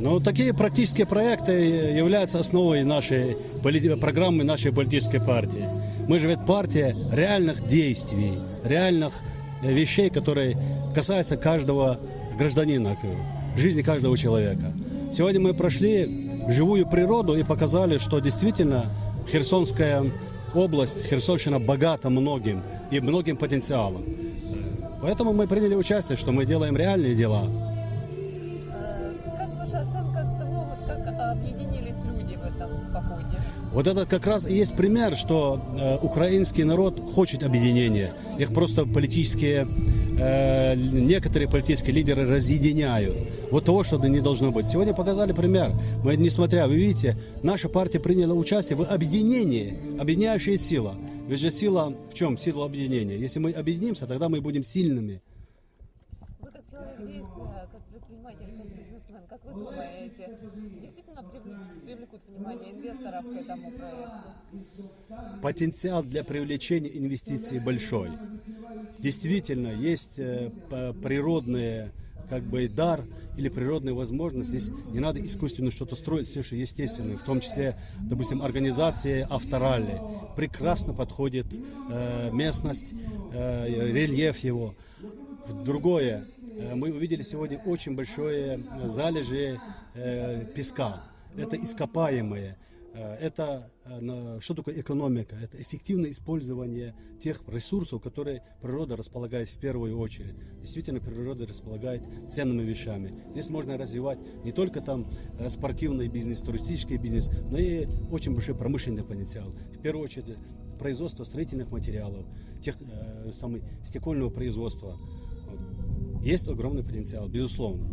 Но такие практические проекты являются основой нашей программы нашей политической партии. Мы же ведь партия реальных действий, реальных э, вещей, которые касаются каждого гражданина, жизни каждого человека. Сегодня мы прошли живую природу и показали, что действительно Херсонская область, Херсонщина богата многим и многим потенциалом. Поэтому мы приняли участие, что мы делаем реальные дела. Ваша оценка того, вот как объединились люди в этом походе? Вот это как раз и есть пример, что э, украинский народ хочет объединения. Их просто политические, э, некоторые политические лидеры разъединяют. Вот того, что не должно быть. Сегодня показали пример. Мы, несмотря, вы видите, наша партия приняла участие в объединении, объединяющая сила. Ведь же сила в чем? Сила объединения. Если мы объединимся, тогда мы будем сильными. Человек действия, как предприниматель, как бизнесмен, как вы думаете, действительно привлек- привлекут внимание инвесторов к этому проекту? потенциал для привлечения инвестиций большой. Действительно, есть э, природные как бы дар или природная возможность. Здесь не надо искусственно что-то строить, все, что естественное, в том числе, допустим, организация авторалли. Прекрасно подходит э, местность, э, рельеф его. Другое, мы увидели сегодня очень большое залежи э, песка. Это ископаемые. Э, Это э, что такое экономика? Это эффективное использование тех ресурсов, которые природа располагает в первую очередь. Действительно, природа располагает ценными вещами. Здесь можно развивать не только там э, спортивный бизнес, туристический бизнес, но и очень большой промышленный потенциал. В первую очередь производство строительных материалов, тех, э, самый, стекольного производства. Есть огромный потенциал, безусловно.